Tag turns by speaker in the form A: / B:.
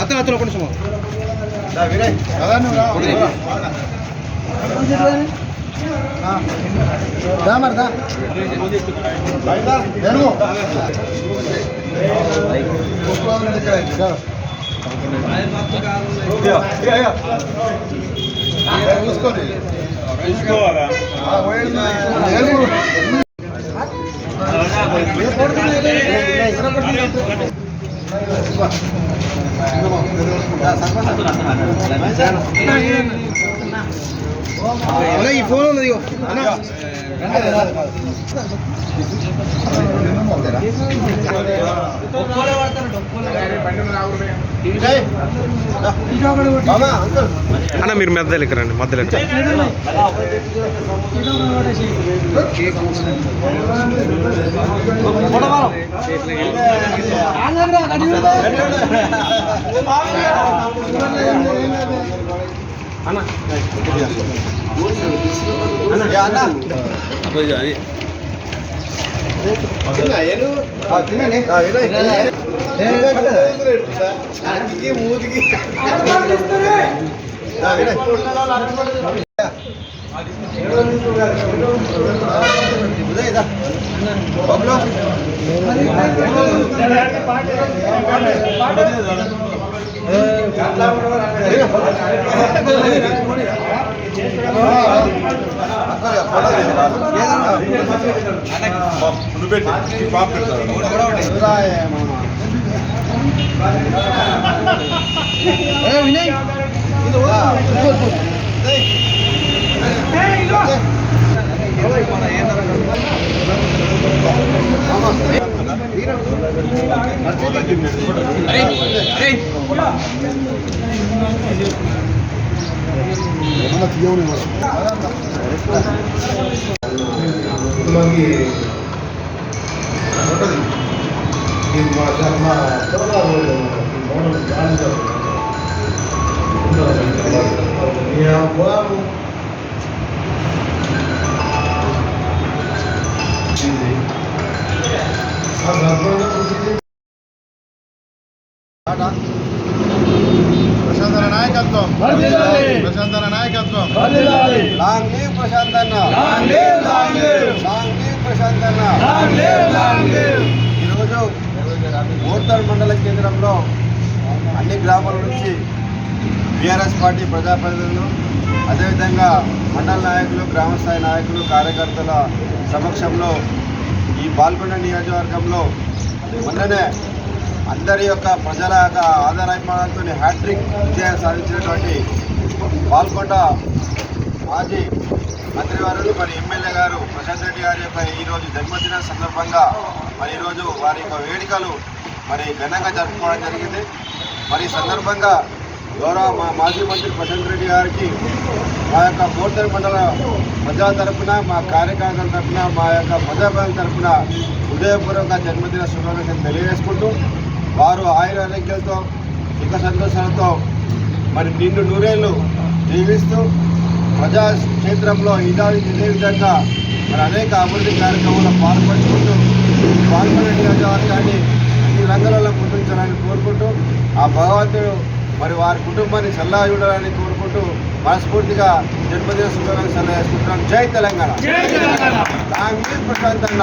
A: అతను అతను కొంచెం రామర్దా చూసుకోండి ఈ ఫోన్ ఉన్నది ఇగో. అన్న. రండి అంకుల్
B: అన్న మీరు ఎక్కరండి మధ్యలో ఎక్కడ
A: మూతికి వినయ్ మనకి ఉంటుంది ఈ మా మా తెలంగాణ మోడల్ గాలి పొలాలు ప్రశాంతన నాయకత్వం. ప్రశాంతన నాయకత్వం లాంగ్ లీవ్ ప్రశాంత్ అన్న లాంగ్ లీవ్ ప్రశాంత్ అన్న ఈరోజు మోర్తాడ్ మండల కేంద్రంలో అన్ని గ్రామాల నుంచి బీఆర్ఎస్ పార్టీ ప్రజాప్రతినిధులు అదేవిధంగా మండల నాయకులు గ్రామస్థాయి నాయకులు కార్యకర్తల సమక్షంలో ఈ పాల్గొండ నియోజకవర్గంలో మొన్ననే అందరి యొక్క ప్రజల యొక్క ఆధారాభిమానంతో హ్యాట్రిక్ విజయం సాధించినటువంటి పాల్గొండ మాజీ మంత్రివారులు మరి ఎమ్మెల్యే గారు ప్రశాంత్ రెడ్డి గారి యొక్క ఈరోజు జన్మదిన సందర్భంగా మరి ఈరోజు వారి యొక్క వేడుకలు మరి ఘనంగా జరుపుకోవడం జరిగింది. మరి సందర్భంగా గౌరవ మా మాజీ మంత్రి ప్రశాంత్ రెడ్డి గారికి మా యొక్క పోర్తల్ మండల ప్రజల తరపున మా కార్యకర్తల తరపున మా యొక్క ప్రజాప్రజల తరపున హృదయపూర్వక జన్మదిన శుభాకాంక్షలు తెలియజేసుకుంటూ వారు ఆయుర ఆరోగ్యాలతో సుఖ సంతోషాలతో మరి నిండు నూరేళ్ళు జీవిస్తూ ప్రజా క్షేత్రంలో ఇదే ఇదే విధంగా మరి అనేక అభివృద్ధి కార్యక్రమాల్లో పాల్పంచుకుంటూ పాల్పడే కానీ అన్ని రంగాలలో ముందుంచాలని కోరుకుంటూ ఆ భగవంతుడు మరి వారి కుటుంబాన్ని సల్లా చూడాలని కోరుకుంటూ మనస్ఫూర్తిగా జన్మదిన శుభాకాంక్షలు చేసుకుంటున్నాను జై తెలంగాణ. లాంగ్ లీవ్ ప్రశాంత్ అన్న